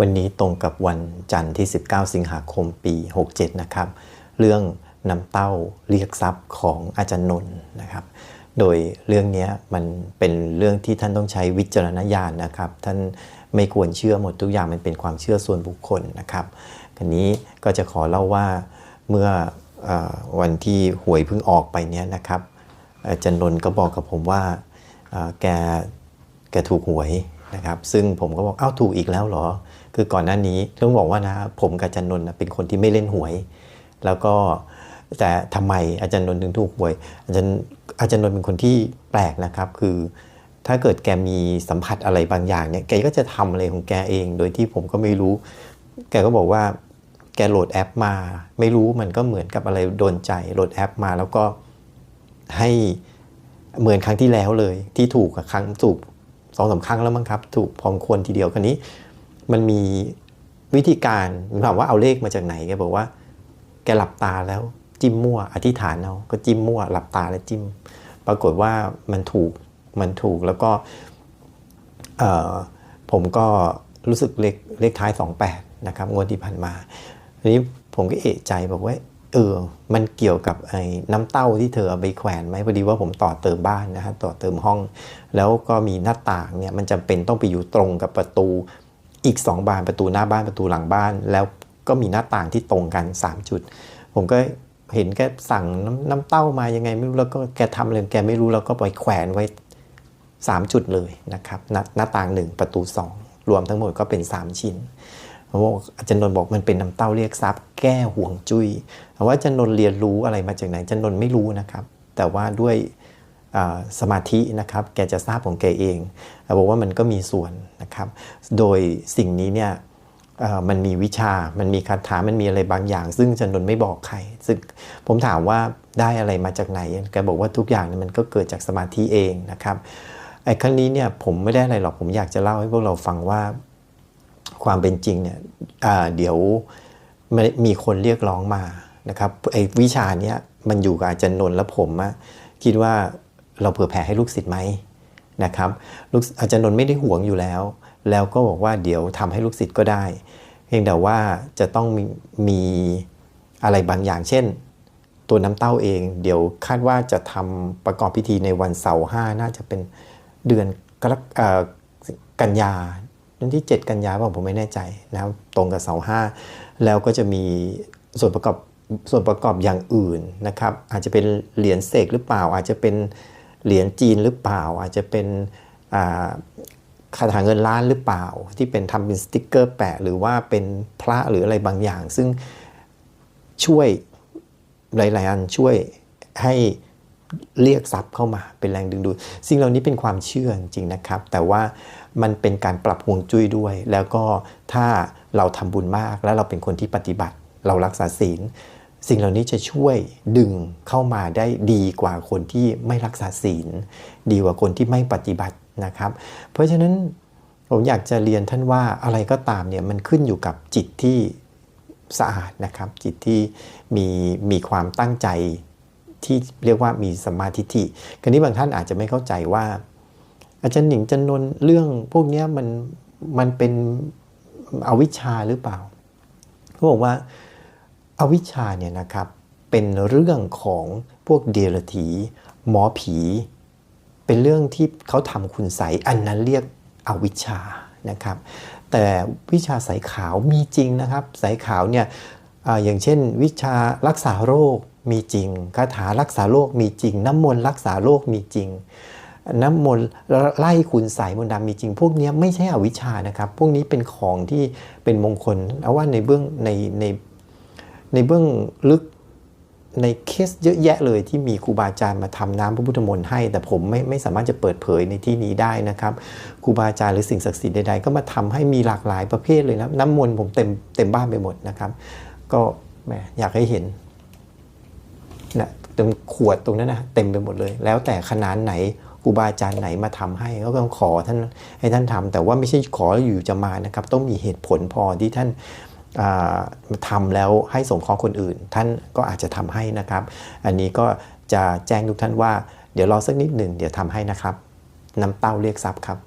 วันนี้ตรงกับวันจันทร์ที่ 19 สิงหาคมปี 67 นะครับ เรื่องน้ำเต้าเรียกทรัพย์ของอาจารย์นนท์นะครับ โดยเรื่องนี้มันเป็นเรื่องที่ท่านต้องใช้วิจารณญาณนะครับ ท่านไม่ควรเชื่อหมดทุกอย่างมันเป็นความเชื่อส่วนบุคคลนะครับคันนี้ก็จะขอเล่าว่าเมื่ออวันที่หวยเพิ่งออกไปเนี้ยนะครับอาจารย์นนท์ก็บอกกับผมว่าแกแกถูกหวยนะครับ ซึ่งผมก็บอกอ้าวถูกอีกแล้วเหรอ คือก่อนหน้านี้ต้องบอกว่านะผมกับอาจารย์นนท์เป็นคนที่ไม่เล่นหวย แล้วก็แต่ทำไมอาจารย์นนท์ถึงถูกหวย อาจารย์อาจารย์นนท์เป็นคนที่แปลกนะครับ คือถ้าเกิดแกมีสัมผัสอะไรบางอย่างเนี่ยแกก็จะทำอะไรของแกเอง โดยที่ผมก็ไม่รู้ แกก็บอกว่าแกโหลดแอปมา ไม่รู้มันก็เหมือนกับอะไรโดนใจโหลดแอปมา แล้วก็ให้เหมือนครั้งที่แล้วเลย ที่ถูกกับครั้งถูกสองสาครั้งแล้วมั้งครับ ถูกพร้อมควรทีเดียวคราวนี้ มันมีวิธีการถามว่าเอาเลขมาจากไหนแกบอกว่า แกหลับตาแล้วจิ้มมั่ว อธิษฐานเอาก็จิ้มมั่ว หลับตาแล้วจิ้ม ปรากฏว่ามันถูกมันถูกแล้วก็ผมก็รู้สึกเลขเลขท้าย 28 นะครับงวดที่ผ่านมาทีนี้ผมก็เอะใจบอกว่าเออ มันเกี่ยวกับไอ้น้ำเต้าที่เธอเอาไปแขวนไหมพอดีว่าผมต่อเติมบ้านนะฮะต่อเติมห้อง แล้วก็มีหน้าต่างเนี่ยมันจำเป็นต้องไปอยู่ตรงกับประตู อีก 2 บานประตูหน้าบ้านประตูหลังบ้าน แล้วก็มีหน้าต่างที่ตรงกัน 3 จุด ผมก็เห็นแกสั่งน้ำน้ำเต้ามายังไงไม่รู้แล้วก็แกทำอะไรแกไม่รู้แล้วก็ไปแขวนไว้ 3 จุดเลยนะครับหน้าหน้าต่าง 1 ประตู 2 รวมทั้งหมดก็เป็น 3 ชิ้นผมบอกอาจารย์นนท์บอกมันเป็นน้ำเต้าเรียกทรัพย์แก้ห่วงจุย้ยแต่ว่าอาจารย์นนท์เรียนรู้อะไรมาจากไหนอาจารย์นนท์ไม่รู้นะครับ แต่ว่าด้วย สมาธินะครับแกจะทราบของแกเองบอกว่ามันก็มีส่วนนะครับ โดยสิ่งนี้เนี่ยมันมีวิชา มันมีคาถา มันมีอะไรบางอย่าง ซึ่งจารย์นนท์ไม่บอกใคร ซึ่งผมถามว่าได้อะไรมาจากไหน แกบอกว่าทุกอย่างเนี่ยมันก็เกิดจากสมาธิเองนะครับไอ้ครั้งนี้เนี่ยผมไม่ได้อะไรหรอก ผมอยากจะเล่าให้พวกเราฟังว่าความเป็นจริงเนี่ยเดี๋ยวม,มีคนเรียกร้องมานะครับไอ้วิชาเนี้ยมันอยู่กับอาจารย์นนท์และผมอะคิดว่า เราเผื่อแผ่ให้ลูกศิษย์ไหมนะครับลูกอาจารย์นนท์ไม่ได้ห่วงอยู่แล้ว แล้วก็บอกว่าเดี๋ยวทำให้ลูกศิษย์ก็ได้ เพียงแต่ว่าจะต้องมีมีอะไรบางอย่าง เช่น ตัวน้ำเต้าเอง เดี๋ยวคาดว่าจะทำประกอบพิธีในวันเสาร์ห้าน่าจะเป็นเดือนกรกกันยาวันที่ 7 กันยาเปล่าผมไม่แน่ใจนะครับตรงกับเสาร์ห้าแล้วก็จะมีส่วนประกอบส่วนประกอบอย่างอื่นนะครับ อาจจะเป็นเหรียญเสกหรือเปล่าอาจจะเป็น เหรียญจีนหรือเปล่า อาจจะเป็นคาถาเงินล้านหรือเปล่า ที่เป็นทำเป็นสติกเกอร์แปะ หรือว่าเป็นพระหรืออะไรบางอย่าง ซึ่งช่วยหลายๆอันช่วยให้เรียกทรัพย์เข้ามาเป็นแรงดึงดูดสิ่งเหล่านี้เป็นความเชื่อจริงนะครับ แต่ว่ามันเป็นการปรับฮวงจุ้ยด้วย แล้วก็ถ้าเราทำบุญมากแล้วเราเป็นคนที่ปฏิบัติ เรารักษาศีล สิ่งเหล่านี้จะช่วยดึงเข้ามาได้ดีกว่าคนที่ไม่รักษาศีล ดีกว่าคนที่ไม่ปฏิบัตินะครับ เพราะฉะนั้นผมอยากจะเรียนท่านว่าอะไรก็ตามเนี่ยมันขึ้นอยู่กับจิตที่สะอาดนะครับ จิตที่มีมีความตั้งใจที่เรียกว่ามีสมมาธิฐิคราวนี้บางท่านอาจจะไม่เข้าใจว่า อาจารย์หนิงจันนนท์เรื่องพวกนี้มันมันเป็นอวิชชาหรือเปล่าเขาบอกว่า อวิชชาเนี่ยนะครับเป็นเรื่องของพวกเดรัจฉีหมอผี เป็นเรื่องที่เขาทำคุณใสอันนั้นเรียกอวิชชานะครับแต่วิชาสายขาวมีจริงนะครับสายขาวเนี่ยออย่างเช่น วิชารักษาโรคมีจริงคาถารักษาโรคมีจริง น้ำมนต์รักษาโรคมีจริง น้ำมนต์ไล่คุณใสยมนต์ดำมีจริง พวกนี้ไม่ใช่อวิชชานะครับ พวกนี้เป็นของที่เป็นมงคลเอาว่าในเบื้องในใน ในเบื้องลึกในเคสเยอะแยะเลยที่มีครูบาอาจารย์มาทำน้ำพระพุทธมนต์ให้ แต่ผมไม่ไม่สามารถจะเปิดเผยในที่นี้ได้นะครับครูบาอาจารย์หรือสิ่งศักดิ์สิทธิ์ใดๆก็มาทำให้มีหลากหลายประเภทเลยนะน้ำมนต์ผมเต็มเต็มบ้านไปหมดนะครับ ก็แหมอยากให้เห็นนะเต็มขวดตรงนั้นนะเต็มไปหมดเลย แล้วแต่ขนาดไหนครูบาอาจารย์ไหนมาทำให้ก็ต้องขอท่านให้ท่านทำแต่ว่าไม่ใช่ขออยู่จะมานะครับ ต้องมีเหตุผลพอที่ท่าน ทำแล้วให้สงเคราะห์คนอื่น ท่านก็อาจจะทำให้นะครับ อันนี้ก็จะแจ้งทุกท่านว่า เดี๋ยวรอสักนิดหนึ่งเดี๋ยวทำให้นะครับน้ำเต้าเรียกทรัพย์ครับ